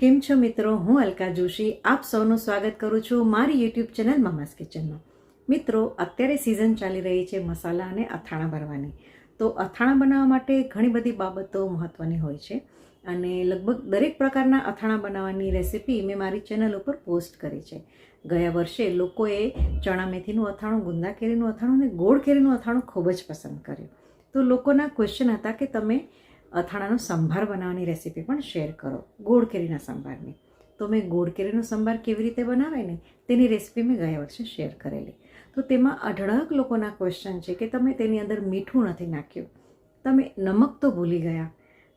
કેમ છો મિત્રો? હું અલકા જોશી. આપ સૌનું સ્વાગત કરું છું મારી યુટ્યુબ ચેનલ મમાસ કિચનમાં. મિત્રો, અત્યારે સિઝન ચાલી રહી છે મસાલા અને અથાણા ભરવાની. તો અથાણા બનાવવા માટે ઘણી બધી બાબતો મહત્ત્વની હોય છે અને લગભગ દરેક પ્રકારના અથાણા બનાવવાની રેસિપી મેં મારી ચેનલ ઉપર પોસ્ટ કરી છે. ગયા વર્ષે લોકોએ ચણા મેથીનું અથાણું, ગુંદા કેરીનું અથાણું અને ગોળ કેરીનું અથાણું ખૂબ જ પસંદ કર્યું. તો લોકોના ક્વેશ્ચન હતા કે તમે અથાણાનો સંભાર બનાવવાની રેસીપી પણ શેર કરો ગોળ કેરીના સંભારની. તો મેં ગોળ કેરીનો સંભાર કેવી રીતે બનાવે ને તેની રેસીપી મેં ગયા વર્ષે શેર કરેલી. તો તેમાં અઢળક લોકોના ક્વેશ્ચન છે કે તમે તેની અંદર મીઠું નથી નાખ્યું. તમે નમક તો ભૂલી ગયા.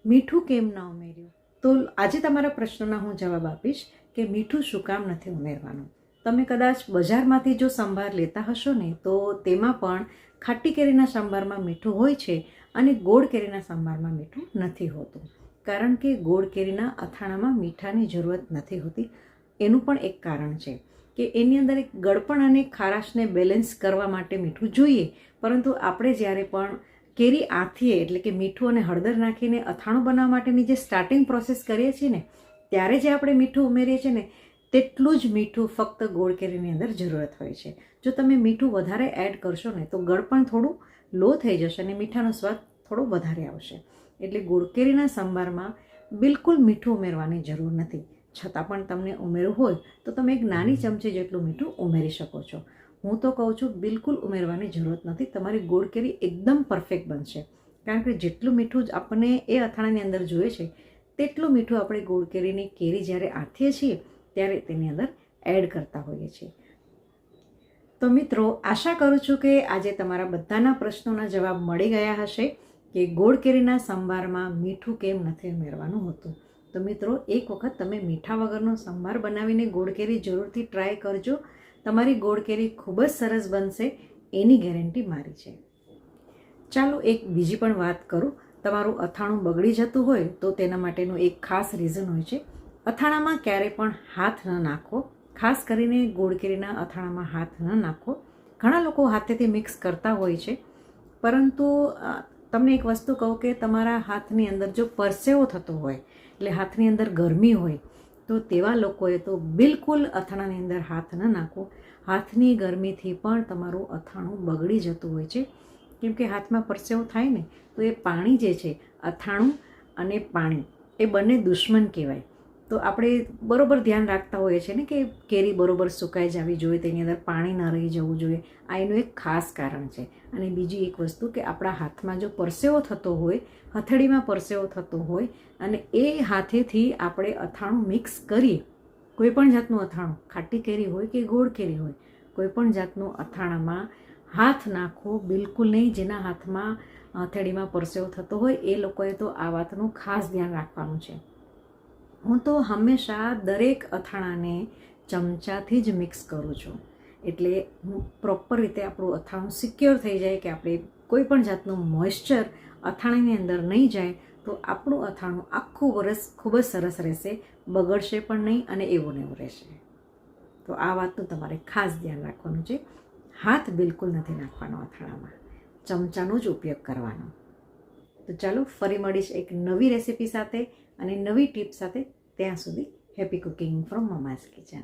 મીઠું કેમ ન ઉમેર્યું? તો આજે તમારા પ્રશ્નોના હું જવાબ આપીશ કે મીઠું શું કામ નથી ઉમેરવાનું? તમે કદાચ બજારમાંથી જો સંભાર લેતા હશો ને તો તેમાં પણ ખાટી કેરીના સંભારમાં મીઠું હોય છે અને ગોળ કેરીના સંભારમાં મીઠું નથી હોતું. કારણ કે ગોળ કેરીના અથાણામાં મીઠાની જરૂરત નથી હોતી. એનું પણ એક કારણ છે કે એની અંદર એક ગળપણ અને ખારાશને બેલેન્સ કરવા માટે મીઠું જોઈએ. પરંતુ આપણે જ્યારે પણ કેરી આથીએ, એટલે કે મીઠું અને હળદર નાખીને અથાણું બનાવવા માટેની જે સ્ટાર્ટિંગ પ્રોસેસ કરીએ છીએ ને, ત્યારે જે આપણે મીઠું ઉમેરીએ છીએ ને તેટલું જ મીઠું ફક્ત ગોળ કેરીની અંદર જરૂરત હોય છે. જો તમે મીઠું વધારે એડ કરશો ને તો ગળપણ થોડું લો થઈ જશે અને મીઠાનો સ્વાદ થોડો વધારે આવશે. એટલે ગોળ કેરીના સંભારમાં બિલકુલ મીઠું ઉમેરવાની જરૂર નથી. છતાં પણ તમને ઉમેરવું હોય તો તમે એક નાની ચમચી જેટલું મીઠું ઉમેરી શકો છો. હું તો કહું છું બિલકુલ ઉમેરવાની જરૂરત નથી. તમારી ગોળ કેરી એકદમ પરફેક્ટ બનશે. કારણ કે જેટલું મીઠું જ આપણને એ અથાણાની અંદર જોઈએ છે તેટલું મીઠું આપણે ગોળ કેરીની કેરી જ્યારે આથીએ છીએ ત્યારે તેની અંદર એડ કરતા હોઈએ છીએ. તો મિત્રો, આશા કરું છું કે આજે તમારા બધાના પ્રશ્નોના જવાબ મળી ગયા હશે કે ગોળ કેરીના સંભારમાં મીઠું કેમ નથી ઉમેરવાનું હોતું. તો મિત્રો, એક વખત તમે મીઠા વગરનો સંભાર બનાવીને ગોળ કેરી જરૂરથી ટ્રાય કરજો. તમારી ગોળ કેરી ખૂબ જ સરસ બનશે, એની ગેરંટી મારી છે. ચાલો એક બીજી પણ વાત કરું. તમારું અથાણું બગડી જતું હોય તો તેના માટેનું એક ખાસ રીઝન હોય છે. અથાણામાં ક્યારેય પણ હાથ ન નાખો, ખાસ કરીને ગોળ કેરીના અથાણામાં હાથ ન નાખો. ઘણા લોકો હાથેથી મિક્સ કરતા હોય છે, પરંતુ તમને એક વસ્તુ કહું કે તમારા હાથની અંદર જો પરસેવો થતો હોય, એટલે હાથની અંદર ગરમી હોય, તો તેવા લોકોએ તો બિલકુલ અથાણાની અંદર હાથ ન નાખો. હાથની ગરમીથી પણ તમારું અથાણું બગડી જતું હોય છે. કેમ કે હાથમાં પરસેવો થાય ને, તો એ પાણી જે છે, અથાણું અને પાણી, એ બંને દુશ્મન કહેવાય. તો આપણે બરોબર ધ્યાન રાખતા હોઈએ છીએ ને કે કેરી બરોબર સુકાઈ જવી જોઈએ, તેની અંદર પાણી ન રહી જવું જોઈએ. આ એનું એક ખાસ કારણ છે. અને બીજી એક વસ્તુ કે આપણા હાથમાં જો પરસેવો થતો હોય, હથેળીમાં પરસેવો થતો હોય, અને એ હાથેથી આપણે અથાણું મિક્સ કરીએ, કોઈ પણ જાતનું અથાણું, ખાટી કેરી હોય કે ગોળ કેરી હોય, કોઈ પણ જાતનું અથાણામાં હાથ નાખવો બિલકુલ નહીં, જેના હાથમાં હથેળીમાં પરસેવો થતો હોય, એ લોકોએ તો આ વાતનું ખાસ ધ્યાન રાખવાનું છે. હું તો હંમેશા દરેક અથાણાને ચમચાથી જ મિક્સ કરું છું. એટલે હું પ્રોપર રીતે આપણું અથાણું સિક્યોર થઈ જાય કે આપણે કોઈ પણ જાતનું મોઇશ્ચર અથાણાની અંદર નહીં જાય, તો આપણું અથાણું આખું વરસ ખૂબ જ સરસ રહેશે, બગડશે પણ નહીં અને એવું ને એવું રહેશે. તો આ વાતનું તમારે ખાસ ધ્યાન રાખવાનું છે. હાથ બિલકુલ નથી નાખવાનો અથાણામાં. ચમચાનો જ ઉપયોગ કરવાનો. તો ચાલો ફરી મળીશ એક નવી રેસીપી સાથે અને નવી ટીપ સાથે ત્યાં સુધી happy cooking from mama's kitchen.